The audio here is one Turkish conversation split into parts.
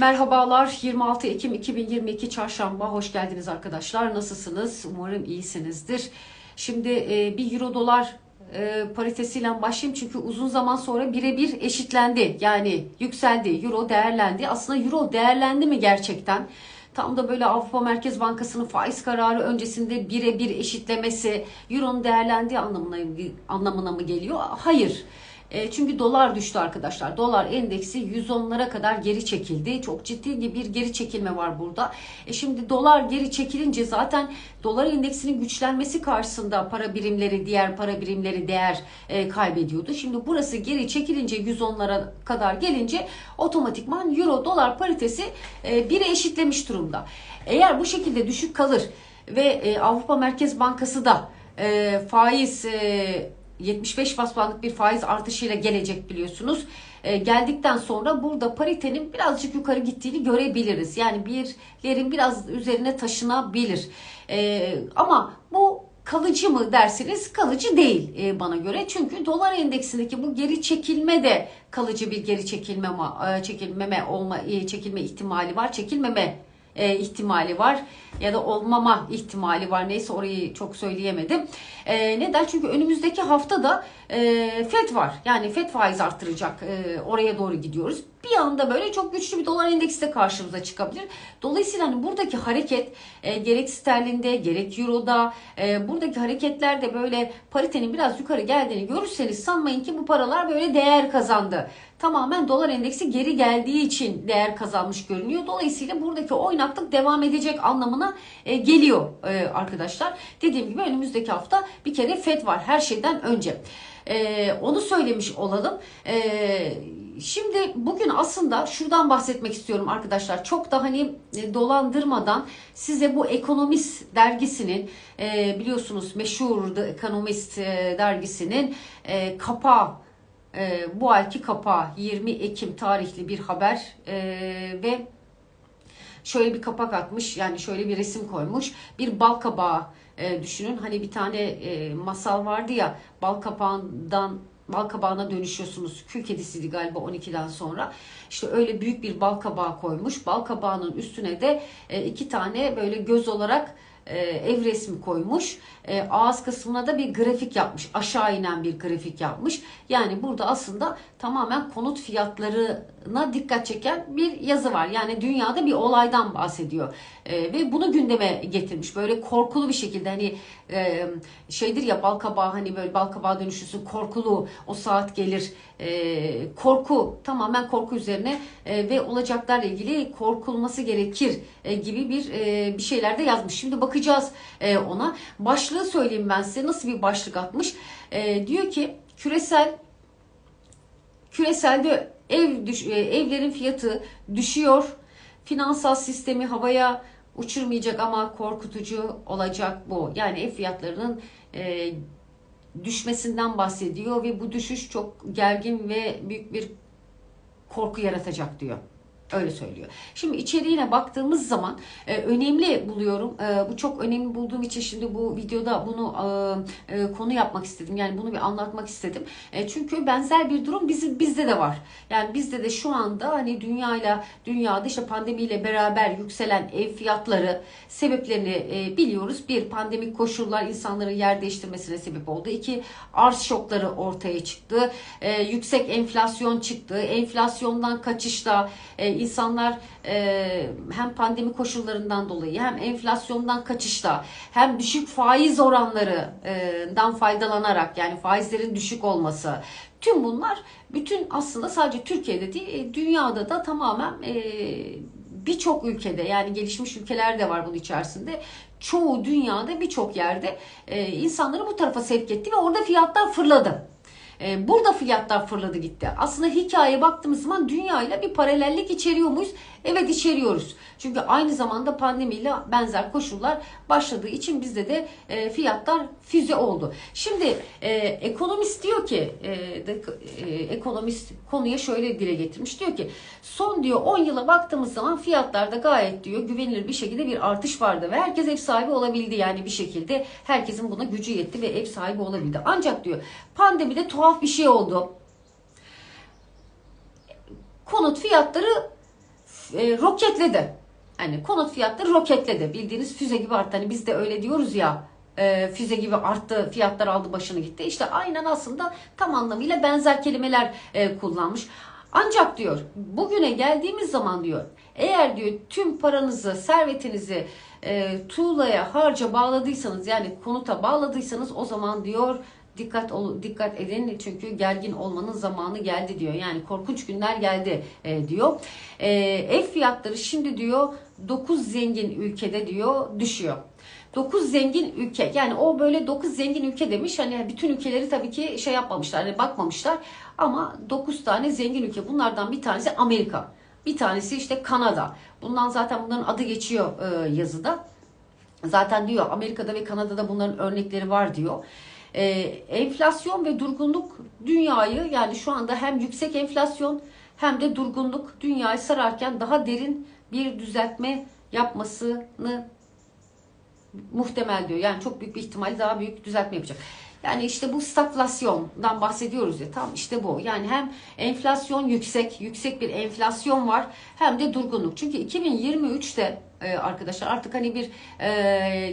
Merhabalar 26 Ekim 2022 Çarşamba hoş geldiniz arkadaşlar nasılsınız umarım iyisinizdir. Şimdi e, bir euro dolar e, paritesiyle başlayayım çünkü uzun zaman sonra birebir eşitlendi yani yükseldi euro değerlendi aslında euro değerlendi mi gerçekten? Tam da böyle Avrupa Merkez Bankası'nın faiz kararı öncesinde birebir eşitlemesi Euro'nun değerlendiği anlamına, anlamına mı geliyor? Hayır. E, çünkü dolar düştü arkadaşlar. Dolar endeksi 110'lara kadar geri çekildi. Çok ciddi bir geri çekilme var burada. E şimdi dolar geri çekilince zaten dolar endeksinin güçlenmesi karşısında para birimleri, diğer para birimleri değer e, kaybediyordu. Şimdi burası geri çekilince 110'lara kadar gelince otomatikman euro dolar paritesi e, 1'e eşitlemiş durumda. Eğer bu şekilde düşük kalır ve e, Avrupa Merkez Bankası da e, faiz 75 bas bir faiz artışıyla gelecek biliyorsunuz. E, geldikten sonra burada paritenin birazcık yukarı gittiğini görebiliriz. Yani birlerin biraz üzerine taşınabilir. E, ama bu kalıcı mı derseniz kalıcı değil e, bana göre. Çünkü dolar endeksindeki bu geri çekilme de kalıcı bir geri çekilme e, çekilmeme olma e, çekilme ihtimali var. Çekilmeme e, ihtimali var ya da olmama ihtimali var. Neyse orayı çok söyleyemedim. E, neden? Çünkü önümüzdeki hafta da e, FED var. Yani FED faiz arttıracak. E, oraya doğru gidiyoruz. Bir anda böyle çok güçlü bir dolar endeksi de karşımıza çıkabilir. Dolayısıyla hani buradaki hareket e, gerek sterlinde gerek euroda e, buradaki hareketlerde böyle paritenin biraz yukarı geldiğini görürseniz sanmayın ki bu paralar böyle değer kazandı. Tamamen dolar endeksi geri geldiği için değer kazanmış görünüyor. Dolayısıyla buradaki oynaklık devam edecek anlamına e, geliyor e, arkadaşlar. Dediğim gibi önümüzdeki hafta bir kere FED var her şeyden önce. E, onu söylemiş olalım. E, Şimdi bugün aslında şuradan bahsetmek istiyorum arkadaşlar. Çok da hani e, dolandırmadan size bu Ekonomist dergisinin e, biliyorsunuz meşhur The Economist e, dergisinin e, kapağı e, bu ayki kapağı 20 Ekim tarihli bir haber e, ve şöyle bir kapak atmış yani şöyle bir resim koymuş bir bal kabağı e, düşünün hani bir tane e, masal vardı ya bal kabağından bal kabağına dönüşüyorsunuz. Kül kedisiydi galiba 12'den sonra. İşte öyle büyük bir bal kabağı koymuş. Bal kabağının üstüne de e, iki tane böyle göz olarak e, ev resmi koymuş. E, ağız kısmına da bir grafik yapmış. Aşağı inen bir grafik yapmış. Yani burada aslında tamamen konut fiyatlarına dikkat çeken bir yazı var. Yani dünyada bir olaydan bahsediyor. E, ve bunu gündeme getirmiş. Böyle korkulu bir şekilde hani e, şeydir ya balkabağı hani böyle balkabağı dönüşürsün korkulu o saat gelir. E, korku tamamen korku üzerine ve olacaklarla ilgili korkulması gerekir gibi bir bir şeyler de yazmış. Şimdi bakacağız e, ona. Başlığı söyleyeyim ben size nasıl bir başlık atmış. E, diyor ki küresel küreselde ev düş, e, evlerin fiyatı düşüyor. Finansal sistemi havaya uçurmayacak ama korkutucu olacak bu. Yani ev fiyatlarının e, düşmesinden bahsediyor ve bu düşüş çok gergin ve büyük bir korku yaratacak diyor. Öyle söylüyor. Şimdi içeriğine baktığımız zaman e, önemli buluyorum. E, bu çok önemli bulduğum için şimdi bu videoda bunu e, e, konu yapmak istedim. Yani bunu bir anlatmak istedim. E, çünkü benzer bir durum bizim bizde de var. Yani bizde de şu anda hani dünyayla dünyada işte pandemiyle beraber yükselen ev fiyatları sebeplerini e, biliyoruz. Bir pandemik koşullar insanların yer değiştirmesine sebep oldu. İki arz şokları ortaya çıktı. E, yüksek enflasyon çıktı. Enflasyondan kaçışta e, insanlar e, hem pandemi koşullarından dolayı hem enflasyondan kaçışta hem düşük faiz oranlarından faydalanarak yani faizlerin düşük olması tüm bunlar bütün aslında sadece Türkiye'de değil e, dünyada da tamamen e, birçok ülkede yani gelişmiş ülkeler de var bunun içerisinde çoğu dünyada birçok yerde e, insanları bu tarafa sevk etti ve orada fiyatlar fırladı. E, burada fiyatlar fırladı gitti. Aslında hikayeye baktığımız zaman dünya ile bir paralellik içeriyor muyuz? Evet içeriyoruz. Çünkü aynı zamanda pandemiyle benzer koşullar başladığı için bizde de e, fiyatlar füze oldu. Şimdi e, ekonomist diyor ki ekonomist konuya şöyle dile getirmiş. Diyor ki son diyor 10 yıla baktığımız zaman fiyatlarda gayet diyor güvenilir bir şekilde bir artış vardı ve herkes ev sahibi olabildi yani bir şekilde herkesin buna gücü yetti ve ev sahibi olabildi. Ancak diyor pandemide tuhaf bir şey oldu. Konut fiyatları e, roketledi. Hani konut fiyatları roketledi. Bildiğiniz füze gibi arttı. Hani biz de öyle diyoruz ya e, füze gibi arttı, fiyatlar aldı başını gitti. İşte aynen aslında tam anlamıyla benzer kelimeler e, kullanmış. Ancak diyor bugüne geldiğimiz zaman diyor eğer diyor tüm paranızı, servetinizi e, tuğlaya, harca bağladıysanız yani konuta bağladıysanız o zaman diyor dikkat ol, dikkat edin çünkü gergin olmanın zamanı geldi diyor. Yani korkunç günler geldi e, diyor. E, ev fiyatları şimdi diyor 9 zengin ülkede diyor düşüyor. 9 zengin ülke yani o böyle 9 zengin ülke demiş hani bütün ülkeleri tabii ki şey yapmamışlar hani bakmamışlar ama 9 tane zengin ülke bunlardan bir tanesi Amerika bir tanesi işte Kanada bundan zaten bunların adı geçiyor e, yazıda zaten diyor Amerika'da ve Kanada'da bunların örnekleri var diyor. Ee, enflasyon ve durgunluk dünyayı yani şu anda hem yüksek enflasyon hem de durgunluk dünyayı sararken daha derin bir düzeltme yapmasını muhtemel diyor. Yani çok büyük bir ihtimal daha büyük düzeltme yapacak. Yani işte bu stagflasyondan bahsediyoruz ya tam işte bu. Yani hem enflasyon yüksek, yüksek bir enflasyon var hem de durgunluk. Çünkü 2023'te e, arkadaşlar artık hani bir e,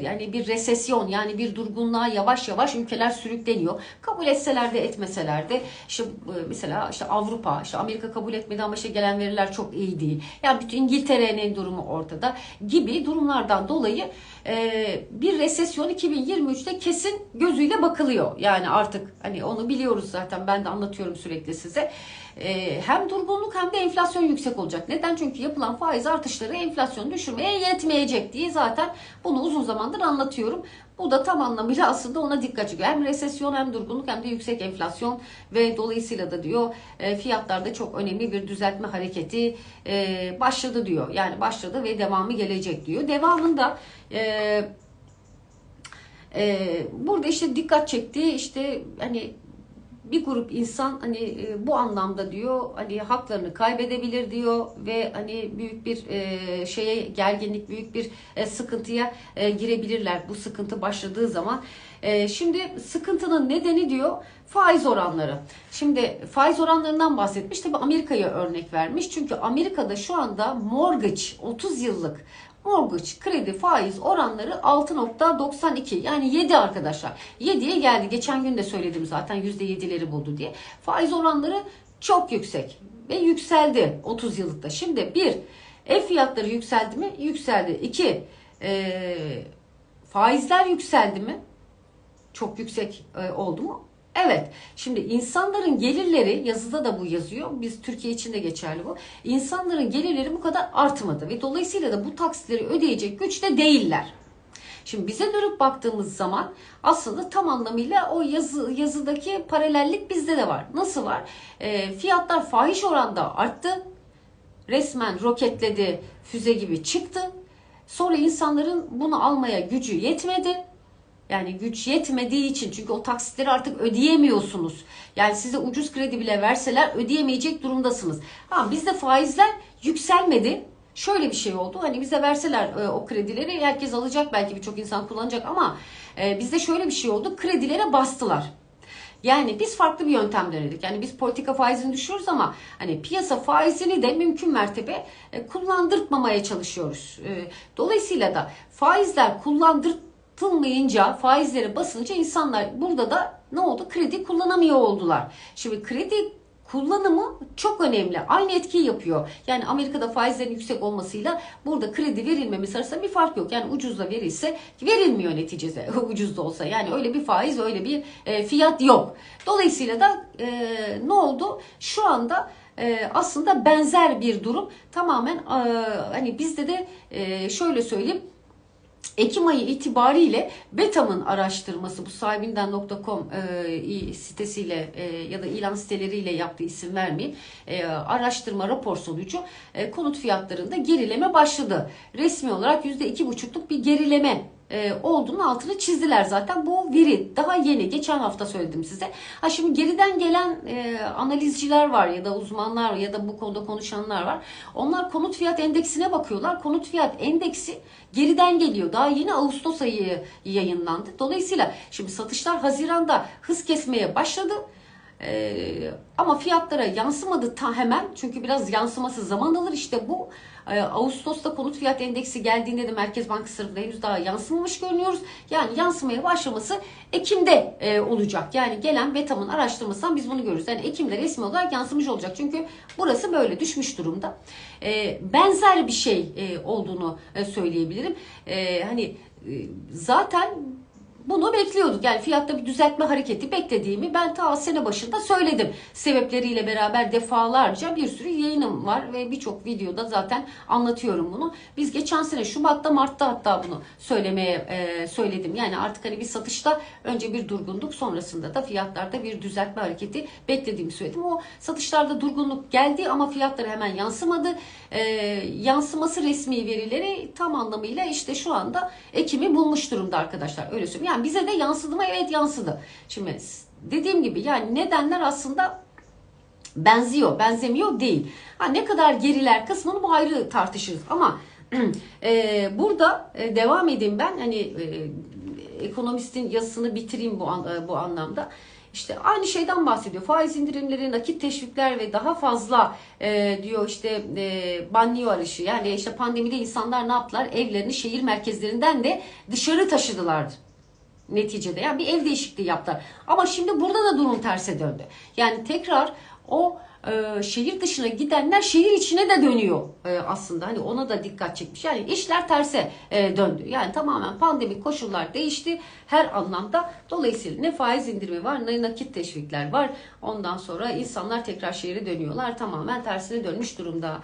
yani bir resesyon yani bir durgunluğa yavaş yavaş ülkeler sürükleniyor. Kabul etseler de etmeseler de işte e, mesela işte Avrupa işte Amerika kabul etmedi ama işte gelen veriler çok iyi değil. Yani bütün İngiltere'nin durumu ortada gibi durumlardan dolayı e, bir resesyon 2023'te kesin gözüyle bakılıyor. Yani artık hani onu biliyoruz zaten ben de anlatıyorum sürekli size. E, hem durgunluk hem de enflasyon yüksek olacak. Neden? Çünkü yapılan faiz artışları enflasyonu düşürmeye yetmeyecek diye zaten bunu uzun zamandır anlatıyorum. Bu da tam anlamıyla aslında ona dikkat çekiyor. Hem resesyon hem durgunluk hem de yüksek enflasyon ve dolayısıyla da diyor e, fiyatlarda çok önemli bir düzeltme hareketi e, başladı diyor. Yani başladı ve devamı gelecek diyor. Devamında e, burada işte dikkat çektiği işte hani bir grup insan hani e, bu anlamda diyor hani haklarını kaybedebilir diyor ve hani büyük bir e, şeye gerginlik büyük bir e, sıkıntıya girebilirler bu sıkıntı başladığı zaman. Şimdi sıkıntının nedeni diyor faiz oranları. Şimdi faiz oranlarından bahsetmiş. Tabi Amerika'ya örnek vermiş. Çünkü Amerika'da şu anda mortgage 30 yıllık mortgage kredi faiz oranları 6.92 yani 7 arkadaşlar. 7'ye geldi. Geçen gün de söyledim zaten %7'leri buldu diye. Faiz oranları çok yüksek ve yükseldi 30 yıllıkta. Şimdi bir ev fiyatları yükseldi mi? Yükseldi. İki e, faizler yükseldi mi? Çok yüksek e, oldu mu? Evet. Şimdi insanların gelirleri yazıda da bu yazıyor. Biz Türkiye için de geçerli bu. İnsanların gelirleri bu kadar artmadı ve dolayısıyla da bu taksitleri ödeyecek güçte değiller. Şimdi bize dönüp baktığımız zaman aslında tam anlamıyla o yazı yazıdaki paralellik bizde de var. Nasıl var? E, fiyatlar fahiş oranda arttı. Resmen roketledi, füze gibi çıktı. Sonra insanların bunu almaya gücü yetmedi yani güç yetmediği için çünkü o taksitleri artık ödeyemiyorsunuz. Yani size ucuz kredi bile verseler ödeyemeyecek durumdasınız. Ha bizde faizler yükselmedi. Şöyle bir şey oldu. Hani bize verseler e, o kredileri herkes alacak belki birçok insan kullanacak ama e, bizde şöyle bir şey oldu. Kredilere bastılar. Yani biz farklı bir yöntem denedik. Yani biz politika faizini düşürüyoruz ama hani piyasa faizini de mümkün mertebe e, kullandırtmamaya çalışıyoruz. E, dolayısıyla da faizler kullandırt yapılmayınca faizleri basınca insanlar burada da ne oldu? Kredi kullanamıyor oldular. Şimdi kredi kullanımı çok önemli. Aynı etkiyi yapıyor. Yani Amerika'da faizlerin yüksek olmasıyla burada kredi verilmemesi arasında bir fark yok. Yani ucuzla verilse verilmiyor neticede ucuz da olsa. Yani öyle bir faiz öyle bir e, fiyat yok. Dolayısıyla da e, ne oldu? Şu anda e, aslında benzer bir durum tamamen e, hani bizde de e, şöyle söyleyeyim Ekim ayı itibariyle Betam'ın araştırması bu sahibinden.com e, sitesiyle e, ya da ilan siteleriyle yaptığı isim vermeyeyim e, araştırma rapor sonucu e, konut fiyatlarında gerileme başladı. Resmi olarak %2,5'luk bir gerileme e, olduğunun altını çizdiler zaten. Bu veri daha yeni. Geçen hafta söyledim size. Ha şimdi geriden gelen e, analizciler var ya da uzmanlar ya da bu konuda konuşanlar var. Onlar konut fiyat endeksine bakıyorlar. Konut fiyat endeksi geriden geliyor. Daha yeni Ağustos ayı yayınlandı. Dolayısıyla şimdi satışlar Haziran'da hız kesmeye başladı. Ee, ama fiyatlara yansımadı ta hemen çünkü biraz yansıması zaman alır işte bu Ağustos'ta konut fiyat endeksi geldiğinde de Merkez Bankası henüz daha yansımamış görünüyoruz. Yani yansımaya başlaması Ekim'de e, olacak. Yani gelen BETAM'ın araştırmasından biz bunu görürüz. Yani Ekim'de resmi olarak yansımış olacak. Çünkü burası böyle düşmüş durumda. E, benzer bir şey e, olduğunu söyleyebilirim. Hani zaten bunu bekliyorduk. Yani fiyatta bir düzeltme hareketi beklediğimi ben ta sene başında söyledim. Sebepleriyle beraber defalarca bir sürü yayınım var ve birçok videoda zaten anlatıyorum bunu. Biz geçen sene Şubat'ta Mart'ta hatta bunu söylemeye e, söyledim. Yani artık hani bir satışta önce bir durgunluk sonrasında da fiyatlarda bir düzeltme hareketi beklediğimi söyledim. O satışlarda durgunluk geldi ama fiyatları hemen yansımadı. E, yansıması resmi verileri tam anlamıyla işte şu anda Ekim'i bulmuş durumda arkadaşlar. Öyle söyleyeyim. Yani bize de yansıdı mı? Evet yansıdı. Şimdi dediğim gibi yani nedenler aslında benziyor, benzemiyor değil. Ha, ne kadar geriler kısmını bu ayrı tartışırız ama e, burada e, devam edeyim ben hani e, ekonomistin yazısını bitireyim bu an, e, bu anlamda. İşte aynı şeyden bahsediyor. Faiz indirimleri, nakit teşvikler ve daha fazla e, diyor işte e, banliyö arışı. Yani işte pandemide insanlar ne yaptılar? Evlerini şehir merkezlerinden de dışarı taşıdılar neticede. Yani bir ev değişikliği yaptılar. Ama şimdi burada da durum terse döndü. Yani tekrar o e, şehir dışına gidenler şehir içine de dönüyor e, aslında. Hani ona da dikkat çekmiş. Yani işler terse e, döndü. Yani tamamen pandemik koşullar değişti her anlamda. Dolayısıyla ne faiz indirimi var ne nakit teşvikler var. Ondan sonra insanlar tekrar şehre dönüyorlar. Tamamen tersine dönmüş durumda.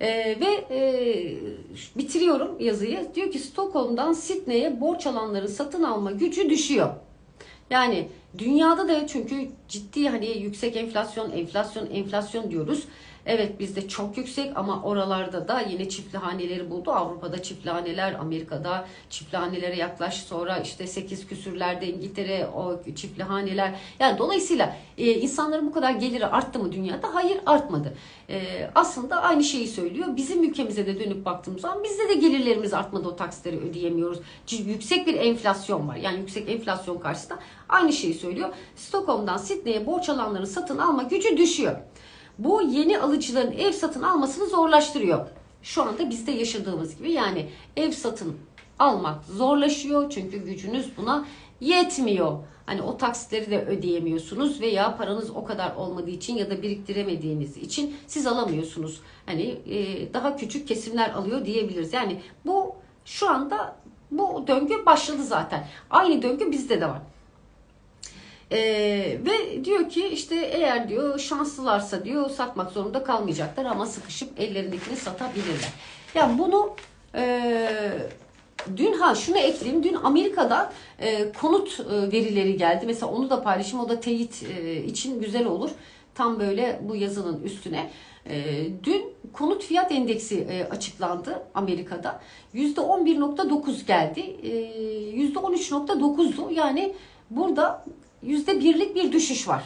Ee, ve e, bitiriyorum yazıyı. Diyor ki Stockholm'dan Sydney'e borç alanların satın alma gücü düşüyor. Yani dünyada da çünkü ciddi hani yüksek enflasyon, enflasyon, enflasyon diyoruz. Evet bizde çok yüksek ama oralarda da yine çiftli haneleri buldu. Avrupa'da çiftli haneler, Amerika'da çiftli hanelere yaklaş sonra işte 8 küsürlerde İngiltere o çiftli haneler. Yani dolayısıyla e, insanların bu kadar geliri arttı mı dünyada? Hayır artmadı. E, aslında aynı şeyi söylüyor. Bizim ülkemize de dönüp baktığımız zaman bizde de gelirlerimiz artmadı o taksitleri ödeyemiyoruz. Çünkü yüksek bir enflasyon var. Yani yüksek enflasyon karşısında aynı şeyi söylüyor. Stockholm'dan Sydney'e borç alanların satın alma gücü düşüyor. Bu yeni alıcıların ev satın almasını zorlaştırıyor. Şu anda bizde yaşadığımız gibi yani ev satın almak zorlaşıyor çünkü gücünüz buna yetmiyor. Hani o taksitleri de ödeyemiyorsunuz veya paranız o kadar olmadığı için ya da biriktiremediğiniz için siz alamıyorsunuz. Hani e, daha küçük kesimler alıyor diyebiliriz. Yani bu şu anda bu döngü başladı zaten. Aynı döngü bizde de var. Ee, ve diyor ki işte eğer diyor şanslılarsa diyor satmak zorunda kalmayacaklar ama sıkışıp ellerindekini satabilirler. Yani bunu e, dün ha şunu ekleyeyim. Dün Amerika'da e, konut e, verileri geldi. Mesela onu da paylaşayım. O da teyit e, için güzel olur. Tam böyle bu yazının üstüne. E, dün konut fiyat endeksi e, açıklandı Amerika'da. %11.9 geldi. E, %13.9'du. Yani burada yüzde birlik bir düşüş var.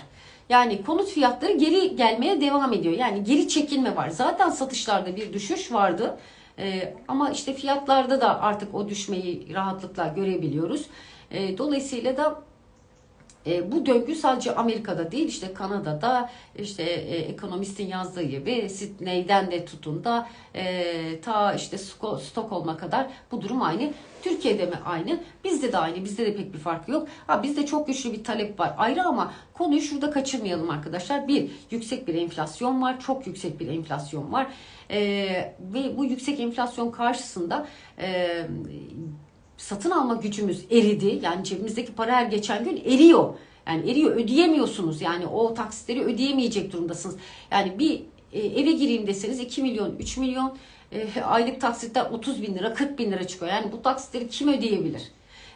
Yani konut fiyatları geri gelmeye devam ediyor. Yani geri çekilme var. Zaten satışlarda bir düşüş vardı. Ee, ama işte fiyatlarda da artık o düşmeyi rahatlıkla görebiliyoruz. Ee, dolayısıyla da e, bu döngü sadece Amerika'da değil işte Kanada'da işte e, ekonomistin yazdığı gibi Sydney'den de tutun da e, ta işte Stockholm'a kadar bu durum aynı. Türkiye'de mi aynı? Bizde de aynı. Bizde de pek bir fark yok. Ha bizde çok güçlü bir talep var. Ayrı ama konuyu şurada kaçırmayalım arkadaşlar. Bir, yüksek bir enflasyon var. Çok yüksek bir enflasyon var. E, ve bu yüksek enflasyon karşısında e, satın alma gücümüz eridi. Yani cebimizdeki para her geçen gün eriyor. Yani eriyor ödeyemiyorsunuz. Yani o taksitleri ödeyemeyecek durumdasınız. Yani bir e, eve gireyim deseniz 2 milyon 3 milyon e, aylık taksitler 30 bin lira 40 bin lira çıkıyor. Yani bu taksitleri kim ödeyebilir?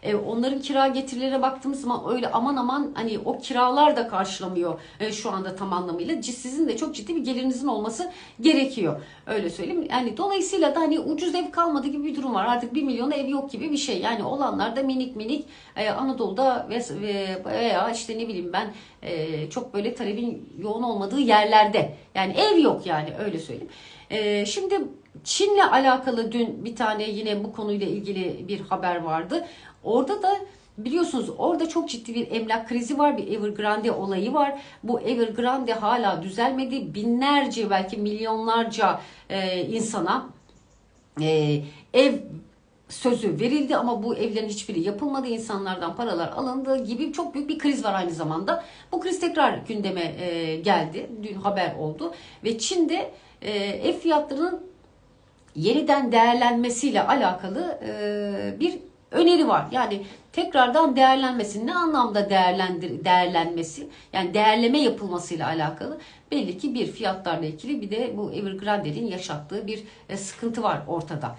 E, onların kira getirilerine baktığımız zaman öyle aman aman hani o kiralar da karşılamıyor e, şu anda tam anlamıyla. Sizin de çok ciddi bir gelirinizin olması gerekiyor. Öyle söyleyeyim. Yani dolayısıyla da hani ucuz ev kalmadı gibi bir durum var. Artık bir milyona ev yok gibi bir şey. Yani olanlar da minik minik e, Anadolu'da ve veya işte ne bileyim ben e, çok böyle talebin yoğun olmadığı yerlerde. Yani ev yok yani öyle söyleyeyim. E, şimdi Çin'le alakalı dün bir tane yine bu konuyla ilgili bir haber vardı. Orada da Biliyorsunuz orada çok ciddi bir emlak krizi var, bir Evergrande olayı var. Bu Evergrande hala düzelmedi. Binlerce belki milyonlarca e, insana e, ev sözü verildi ama bu evlerin hiçbiri yapılmadı. İnsanlardan paralar alındığı gibi çok büyük bir kriz var aynı zamanda. Bu kriz tekrar gündeme e, geldi. Dün haber oldu ve Çin'de e, ev fiyatlarının yeniden değerlenmesiyle alakalı e, bir öneri var. Yani tekrardan değerlenmesi ne anlamda değerlendir değerlenmesi yani değerleme yapılmasıyla alakalı belli ki bir fiyatlarla ilgili bir de bu Evergrande'nin yaşattığı bir e, sıkıntı var ortada.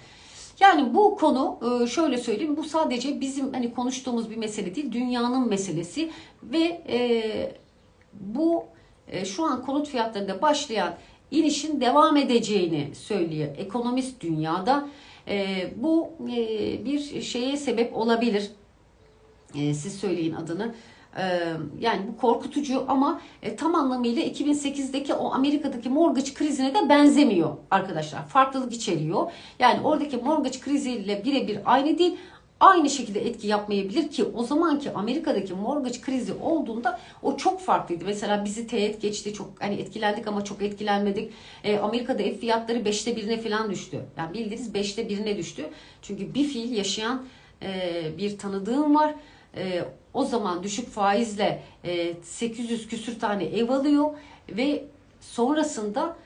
Yani bu konu e, şöyle söyleyeyim bu sadece bizim hani konuştuğumuz bir mesele değil dünyanın meselesi ve e, bu şu an konut fiyatlarında başlayan inişin devam edeceğini söylüyor. Ekonomist dünyada bu bir şeye sebep olabilir. Siz söyleyin adını. Yani bu korkutucu ama tam anlamıyla 2008'deki o Amerika'daki mortgage krizine de benzemiyor arkadaşlar. Farklılık içeriyor. Yani oradaki mortgage kriziyle birebir aynı değil aynı şekilde etki yapmayabilir ki o zamanki Amerika'daki mortgage krizi olduğunda o çok farklıydı. Mesela bizi teğet geçti çok hani etkilendik ama çok etkilenmedik. E, Amerika'da ev fiyatları 5'te birine falan düştü. Yani bildiğiniz 5'te birine düştü. Çünkü bir fiil yaşayan e, bir tanıdığım var. E, o zaman düşük faizle e, 800 küsür tane ev alıyor ve sonrasında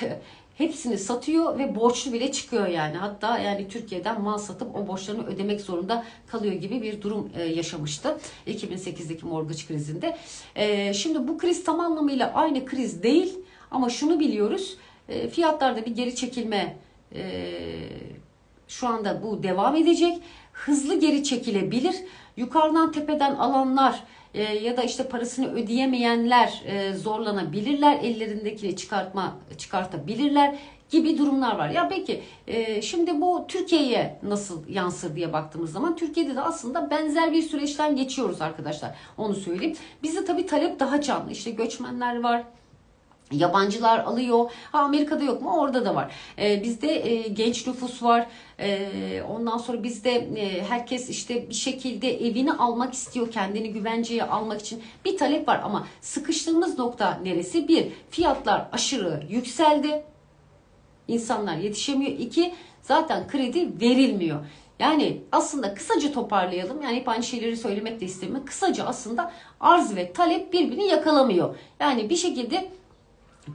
hepsini satıyor ve borçlu bile çıkıyor yani. Hatta yani Türkiye'den mal satıp o borçlarını ödemek zorunda kalıyor gibi bir durum e, yaşamıştı 2008'deki mortgage krizinde. E, şimdi bu kriz tam anlamıyla aynı kriz değil ama şunu biliyoruz. E, fiyatlarda bir geri çekilme şu anda bu devam edecek. Hızlı geri çekilebilir. Yukarıdan tepeden alanlar e, ya da işte parasını ödeyemeyenler e, zorlanabilirler. Ellerindekini çıkartma çıkartabilirler gibi durumlar var. Ya peki e, şimdi bu Türkiye'ye nasıl yansır diye baktığımız zaman Türkiye'de de aslında benzer bir süreçten geçiyoruz arkadaşlar. Onu söyleyeyim. Bizde tabii talep daha canlı. İşte göçmenler var Yabancılar alıyor. Ha Amerika'da yok mu? Orada da var. Ee, bizde e, genç nüfus var. Ee, ondan sonra bizde e, herkes işte bir şekilde evini almak istiyor. Kendini güvenceye almak için bir talep var. Ama sıkıştığımız nokta neresi? Bir, fiyatlar aşırı yükseldi. İnsanlar yetişemiyor. İki, zaten kredi verilmiyor. Yani aslında kısaca toparlayalım. Yani hep aynı şeyleri söylemek de istemiyorum. Kısaca aslında arz ve talep birbirini yakalamıyor. Yani bir şekilde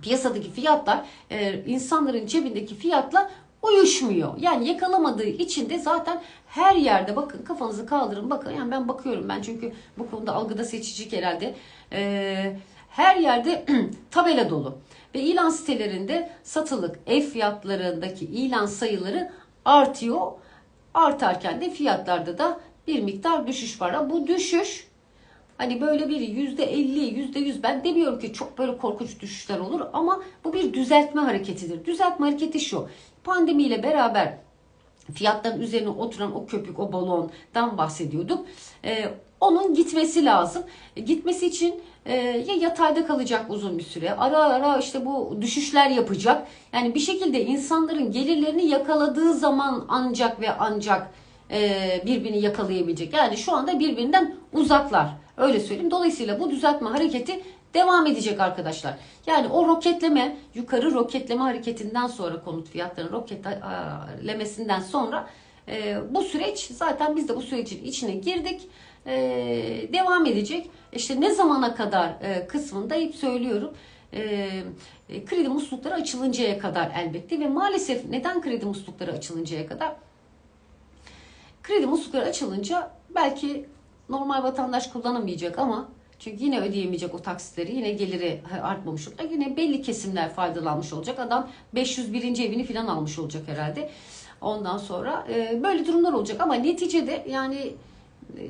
piyasadaki fiyatlar e, insanların cebindeki fiyatla uyuşmuyor. Yani yakalamadığı için de zaten her yerde bakın kafanızı kaldırın bakın. Yani ben bakıyorum ben çünkü bu konuda algıda seçicilik herhalde. E, her yerde tabela dolu. Ve ilan sitelerinde satılık ev fiyatlarındaki ilan sayıları artıyor. Artarken de fiyatlarda da bir miktar düşüş var. Bu düşüş Hani böyle bir yüzde elli, yüzde yüz ben demiyorum ki çok böyle korkunç düşüşler olur ama bu bir düzeltme hareketidir. Düzeltme hareketi şu. Pandemiyle beraber fiyatların üzerine oturan o köpük, o balondan bahsediyorduk. Ee, onun gitmesi lazım. Gitmesi için e, ya yatayda kalacak uzun bir süre, ara ara işte bu düşüşler yapacak. Yani bir şekilde insanların gelirlerini yakaladığı zaman ancak ve ancak e, birbirini yakalayabilecek. Yani şu anda birbirinden uzaklar. Öyle söyleyeyim. Dolayısıyla bu düzeltme hareketi devam edecek arkadaşlar. Yani o roketleme, yukarı roketleme hareketinden sonra konut fiyatlarının roketlemesinden sonra e, bu süreç zaten biz de bu sürecin içine girdik. E, devam edecek. İşte ne zamana kadar e, kısmında hep söylüyorum. E, e, kredi muslukları açılıncaya kadar elbette ve maalesef neden kredi muslukları açılıncaya kadar? Kredi muslukları açılınca belki normal vatandaş kullanamayacak ama çünkü yine ödeyemeyecek o taksitleri, yine geliri artmamış olacak. Yine belli kesimler faydalanmış olacak. Adam 501. evini falan almış olacak herhalde. Ondan sonra e, böyle durumlar olacak ama neticede yani e,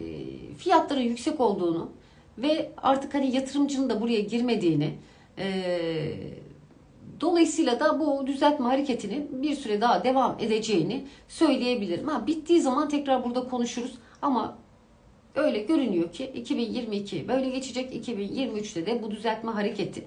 fiyatların yüksek olduğunu ve artık hani yatırımcının da buraya girmediğini e, dolayısıyla da bu düzeltme hareketinin bir süre daha devam edeceğini söyleyebilirim. Ha, bittiği zaman tekrar burada konuşuruz ama öyle görünüyor ki 2022 böyle geçecek. 2023'te de bu düzeltme hareketi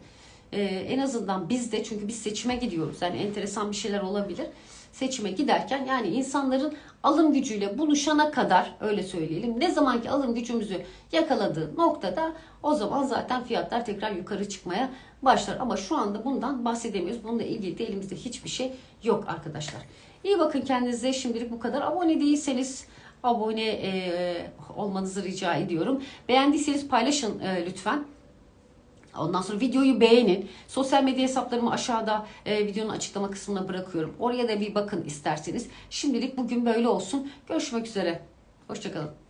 e, en azından biz de çünkü biz seçime gidiyoruz. Yani enteresan bir şeyler olabilir. Seçime giderken yani insanların alım gücüyle buluşana kadar öyle söyleyelim. Ne zamanki alım gücümüzü yakaladığı noktada o zaman zaten fiyatlar tekrar yukarı çıkmaya başlar. Ama şu anda bundan bahsedemiyoruz. Bununla ilgili de elimizde hiçbir şey yok arkadaşlar. İyi bakın kendinize. Şimdilik bu kadar. Abone değilseniz abone e, olmanızı rica ediyorum. Beğendiyseniz paylaşın e, lütfen. Ondan sonra videoyu beğenin. Sosyal medya hesaplarımı aşağıda e, videonun açıklama kısmına bırakıyorum. Oraya da bir bakın isterseniz. Şimdilik bugün böyle olsun. Görüşmek üzere. Hoşçakalın.